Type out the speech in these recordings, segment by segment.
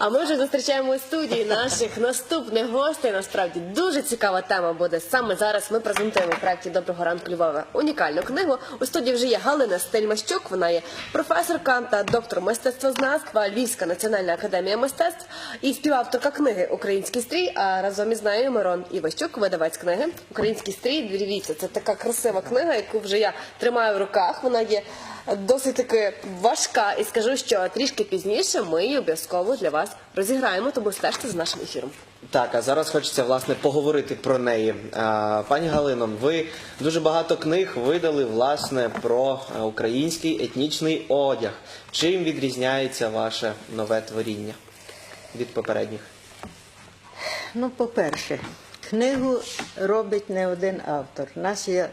А ми вже зустрічаємо у студії наших наступних гостей. Насправді дуже цікава тема буде. Саме зараз ми презентуємо в проєкті Доброго ранку Львова унікальну книгу. У студії вже є Галина Стельмащук. Вона є професорка та доктор мистецтвознавства Львівська національна академія мистецтв і співавторка книги Український стрій. А разом із нею Мирон Іващук, видавець книги Український стрій. Дивіться, це така красива книга, яку вже я тримаю в руках. Вона є досить таки важка, і скажу, що трішки пізніше ми її обов'язково для вас розіграємо, тому стежте за нашим ефіром. Так, а зараз хочеться власне поговорити про неї. А, Пані Галино, ви дуже багато книг видали власне про е, український етнічний одяг. Чим відрізняється ваше нове творіння від попередніх? Ну, по-перше, книгу робить не один автор. У нас є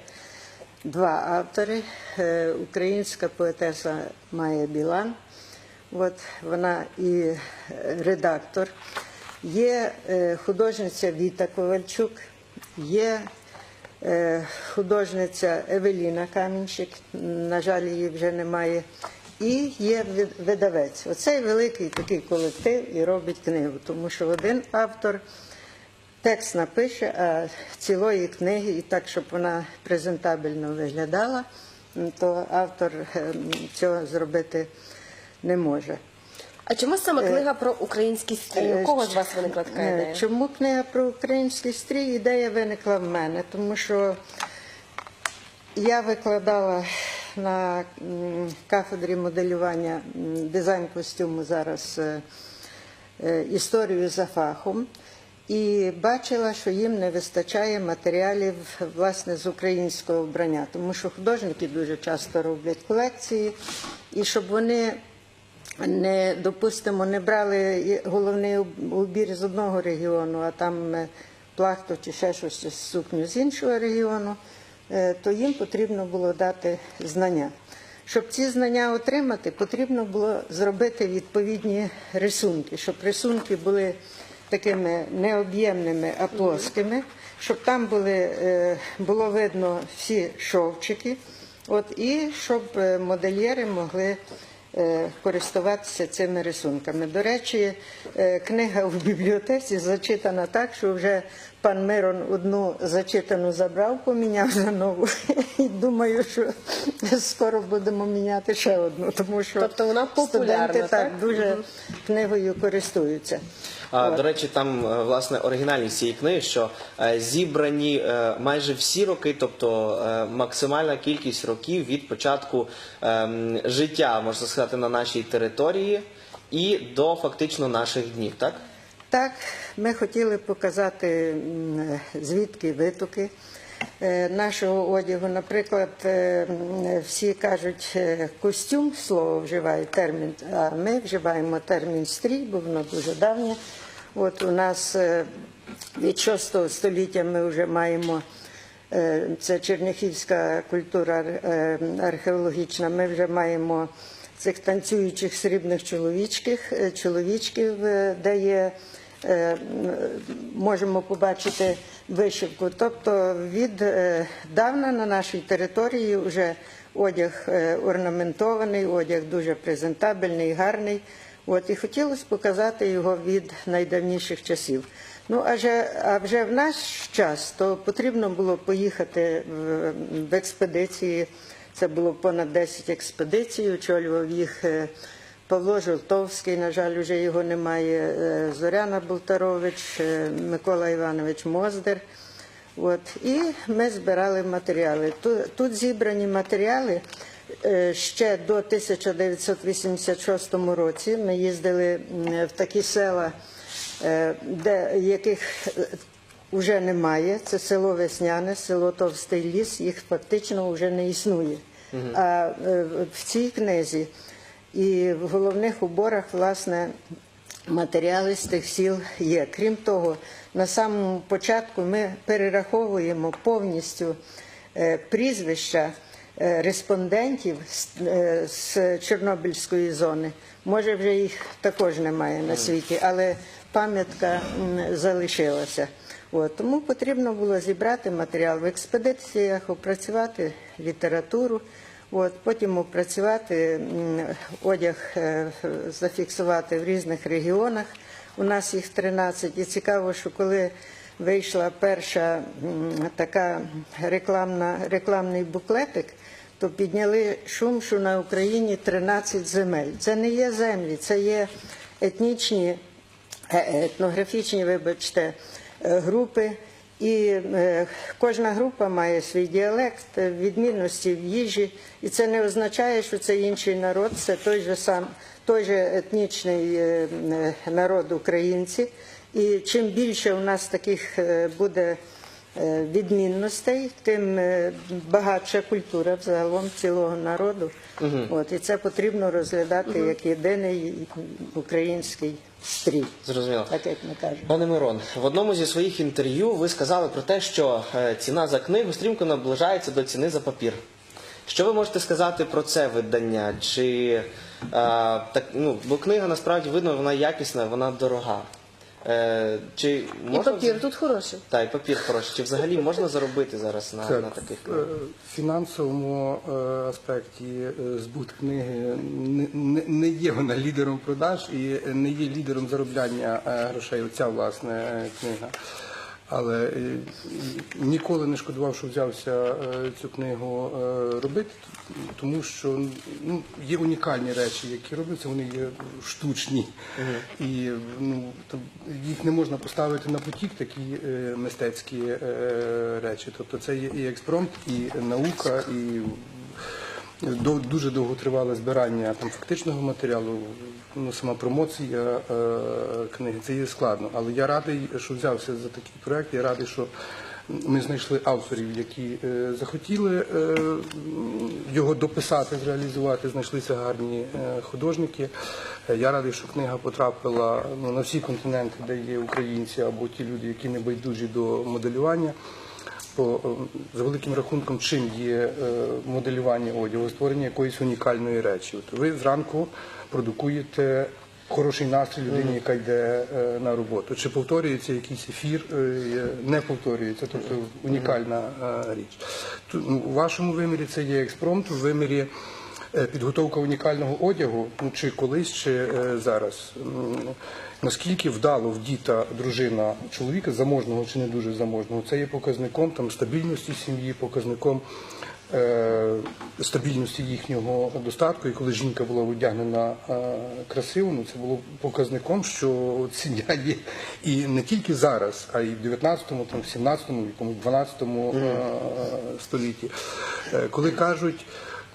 два автори. Е, Українська поетеса Майя Білан, от вона і е, редактор. Є е, художниця Віта Ковальчук, є художниця Евеліна Камінчик, на жаль, її вже немає. І є видавець. Оцей великий такий колектив і робить книгу, тому що один автор текст напише, а цілої книги, і так, щоб вона презентабельно виглядала, то автор ем, цього зробити не може. А чому саме книга про український стрій? У кого з вас виникла така Е, ідея? Чому книга про український стрій? Ідея виникла в мене, тому що я викладала на кафедрі моделювання дизайн костюму зараз е, е, історію за фахом. І бачила, що їм не вистачає матеріалів власне з українського вбрання, тому що художники дуже часто роблять колекції, і щоб вони не допустимо, не брали головний убір з одного регіону, а там е, плахту чи ще щось чи сукню з іншого регіону, е, то їм потрібно було дати знання. Щоб ці знання отримати, потрібно було зробити відповідні рисунки, щоб рисунки були такими необ'ємними, а плоскими, щоб там були, е, було видно всі шовчики, от, і щоб е, модельєри могли е, користуватися цими рисунками. До речі, книга в бібліотеці зачитана так, що вже пан Мирон одну зачитану забрав, поміняв на нову. І думаю, що скоро будемо міняти ще одну, тому що Тобто вона популярна, студенти так? так дуже книгою користуються. До речі, там е, власне оригінальність цієї книги, що е, зібрані е, майже всі роки, тобто максимальна кількість років від початку ем, життя, можна сказати, на нашій території і до фактично наших днів, так? Так, ми хотіли показати, звідки витоки нашого одягу. Наприклад, е, всі кажуть, е, костюм слово вживають термін, а ми вживаємо термін стрій, бо воно дуже давнє. От у нас е, від 6 століття ми вже маємо. е, Це черняхівська культура е, археологічна. Ми вже маємо цих танцюючих срібних чоловічків, е, чоловічків, е, де є е, можемо побачити вишивку. Тобто від е, на нашій території вже одяг е, орнаментований, одяг дуже презентабельний, гарний. От і хотілося показати його від найдавніших часів. Ну а вже, а вже в наш час то потрібно було поїхати в, в експедиції. Це було понад 10 експедицій. Очолював їх е, Павло Жолтовський, на жаль, вже його немає. е, Зоряна Болтарович, е, Микола Іванович Моздер. От, і ми збирали матеріали. Тут, тут зібрані матеріали е, ще до 1986 році. Ми їздили в такі села, де яких вже немає. Це село Весняне, село Товстий ліс, їх фактично вже не існує. А в цій книзі і в головних уборах, власне, матеріали з тих сіл є. Крім того, на самому початку ми перераховуємо повністю е, прізвища е, респондентів з, е, Чорнобильської зони. Може, вже їх також немає на світі, але пам'ятка залишилася. От, тому потрібно було зібрати матеріал в експедиціях, опрацювати літературу. От, потім опрацювати одяг, е, зафіксувати в різних регіонах. У нас їх 13. І цікаво, що коли вийшла перша така рекламна, рекламний буклетик, то підняли шум, що на Україні 13 земель. Це не є землі, це є етнічні, е, етнографічні, вибачте, е, групи. І е, кожна група має свій діалект, відмінності в їжі, і це не означає, що це інший народ, це той же сам, той же етнічний е, е, народ українці. І чим більше у нас таких буде відмінностей, тим багатша культура взагалом цілого народу. От, і це потрібно розглядати як єдиний український стрій, Зрозуміло. так як ми кажемо. Пане Мирон, в одному зі своїх інтерв'ю ви сказали про те, що е, ціна за книгу стрімко наближається до ціни за папір. Що ви можете сказати про це видання? Чи а, так ну, бо книга насправді видно, вона якісна, вона дорога. Е, чи І можна папір тут хороший. та і папір хороший. Чи взагалі можна заробити зараз на, Так, на таких книгах? В фінансовому е, аспекті е, збут книги не, не, не є вона лідером продаж і не є лідером заробляння е, грошей. Оця власне е, книга. Але е, ніколи не шкодував, що взявся е, цю книгу е, робити, тому що ну, є унікальні речі, які робляться, вони є штучні. І ну, їх не можна поставити на потік, такі мистецькі речі. Тобто це є і експромт, і наука, і дуже довго тривале збирання там фактичного матеріалу, ну сама промоція е, книги. Це є складно. Але я радий, що взявся за такий проект. Я радий, що ми знайшли авторів, які е, захотіли е, його дописати, зреалізувати. Знайшлися гарні е, художники. Е, Я радий, що книга потрапила ну, на всі континенти, де є українці або ті люди, які не байдужі до моделювання. Бо е, за великим рахунком, чим є е, моделювання одягу, створення якоїсь унікальної речі. От ви зранку продукуєте хороший настрій людині, яка йде е, на роботу. Чи повторюється якийсь ефір, е, не повторюється, тобто унікальна е, річ. Ну, У вашому вимірі це є експромт, в вимірі підготовка унікального одягу, ну чи колись, чи е, зараз. Наскільки вдало вдіта дружина чоловіка, заможного чи не дуже заможного, це є показником там стабільності сім'ї, показником е, стабільності їхнього достатку. І коли жінка була одягнена е, красиво, ну це було показником, що сім'я є і не тільки зараз, а й в 19-му, там, в 17-му, якомусь 12-му е, столітті. Е, коли кажуть.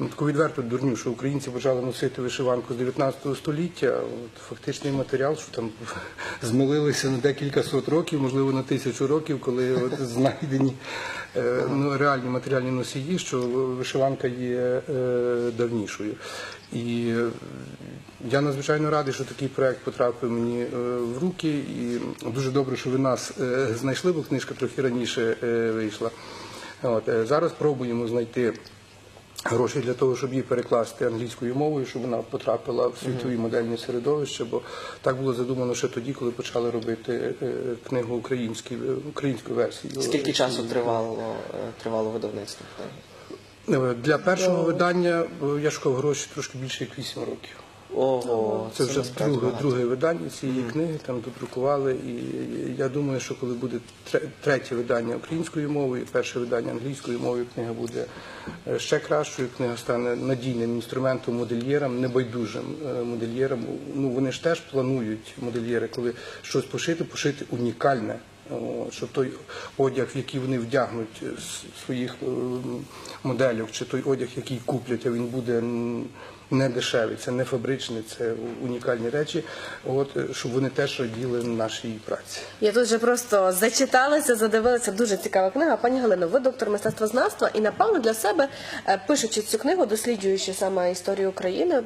Ну, таку відверту дурню, що українці почали носити вишиванку з 19 століття. От, фактичний матеріал, що там змилилися на декілька сот років, можливо, на тисячу років, коли от знайдені е, ну, реальні матеріальні носії, що вишиванка є е, давнішою. І е, я надзвичайно радий, що такий проект потрапив мені е, в руки. І дуже добре, що ви нас е, знайшли, бо книжка трохи раніше вийшла. От, зараз пробуємо знайти гроші для того, щоб її перекласти англійською мовою, щоб вона потрапила в світові модельні середовища, бо так було задумано ще тоді, коли почали робити е, книгу українською українською версією. Скільки часу тривало, е, тривало видавництво? Е, Для першого видання е, я шукав гроші трошки більше як 8 років. Ого, Це вже друге, друге видання цієї книги, там додрукували. І я думаю, що коли буде тре- третє видання українською мовою, перше видання англійською мовою, книга буде е, ще кращою. Книга стане надійним інструментом модельєрам, небайдужим е, модельєрам. Ну вони ж теж планують модельєри, коли щось пошити, пошити унікальне. О, Що той одяг, в який вони вдягнуть з своїх е, моделів, чи той одяг, який куплять, а він буде не дешевий, це не фабричний, це унікальні речі. От е, щоб вони теж раділи нашій праці. Я тут вже просто зачиталася, задивилася. Дуже цікава книга. Пані Галино, ви доктор мистецтвознавства і напевно для себе, е, пишучи цю книгу, досліджуючи саме історію України,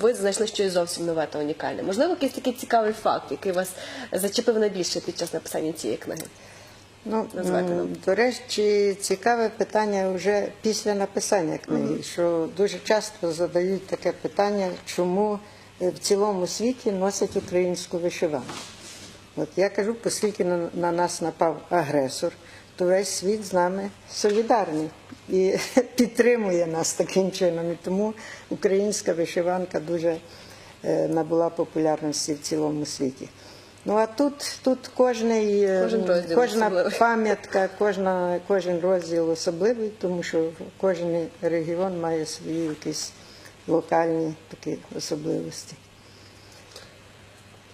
ви знайшли щось зовсім нове та унікальне. Можливо, якийсь такий цікавий факт, який вас зачепив найбільше під час написання цієї книги. Ну, Назвати нам. до речі, цікаве питання вже після написання книги, що дуже часто задають таке питання, чому е, в цілому світі носять українську вишиванку. От я кажу, оскільки на, на нас напав агресор, то весь світ з нами солідарний. і підтримує нас таким чином. І тому українська вишиванка дуже е, набула популярності в цілому світі. Ну а тут, тут кожний, е, Кожен розділ кожна особливий. пам'ятка, кожна, кожен розділ особливий, тому що кожен регіон має свої якісь локальні такі особливості.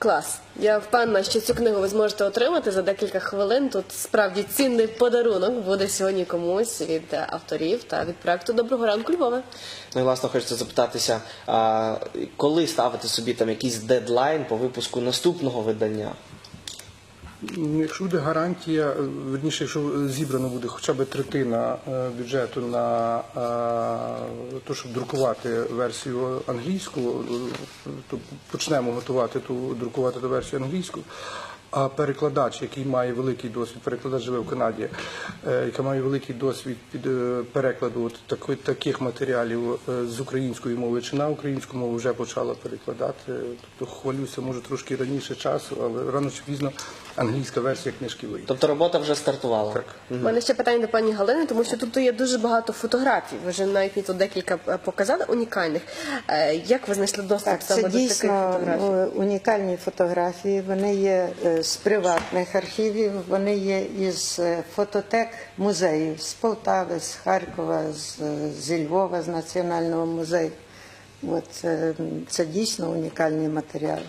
Клас. Я впевнена, що цю книгу ви зможете отримати за декілька хвилин. Тут справді цінний подарунок буде сьогодні комусь від е, авторів та від проекту Доброго ранку Львова. Ну і власне хочеться запитатися, а, коли ставити собі там якийсь дедлайн по випуску наступного видання? Ну, Якщо буде гарантія, е, верніше, якщо зібрано буде хоча б третина е, бюджету на те, щоб друкувати версію англійську, е, то почнемо готувати ту друкувати ту версію англійську. А перекладач, який має великий досвід, перекладач живе в Канаді, яка має великий досвід під перекладу от таки- таких матеріалів з української мови чи на українську мову вже почала перекладати. Тобто хвалюся, може трошки раніше часу, але рано чи пізно англійська версія книжки вийде. Тобто робота вже стартувала. Так. У мене ще питання до пані Галини, тому що тут є дуже багато фотографій. Ви вже навіть мені тут декілька е, показали унікальних. Е, Як ви знайшли доступ Так, саме це до таких дійсно фотографій? е, унікальні фотографії. Вони є е, з приватних архівів, вони є із е, фототек музеїв з Полтави, з Харкова, з, е, зі Львова, з Національного музею. От, е, це дійсно унікальні матеріали.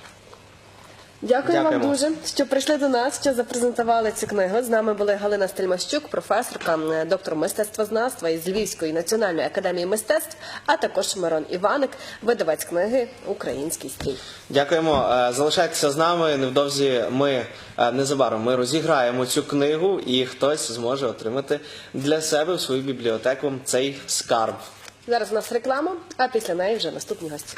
Дякую вам дуже, що прийшли до нас, що запрезентували цю книгу. З нами були Галина Стельмащук, професорка, е, доктор мистецтвознавства із Львівської національної академії мистецтв, а також Мирон Іваник, видавець книги Український стиль. Дякуємо. Е, Залишайтеся з нами. Невдовзі ми е, незабаром ми розіграємо цю книгу, і хтось зможе отримати для себе в свою бібліотеку цей скарб. Зараз у нас реклама, а після неї вже наступні гості.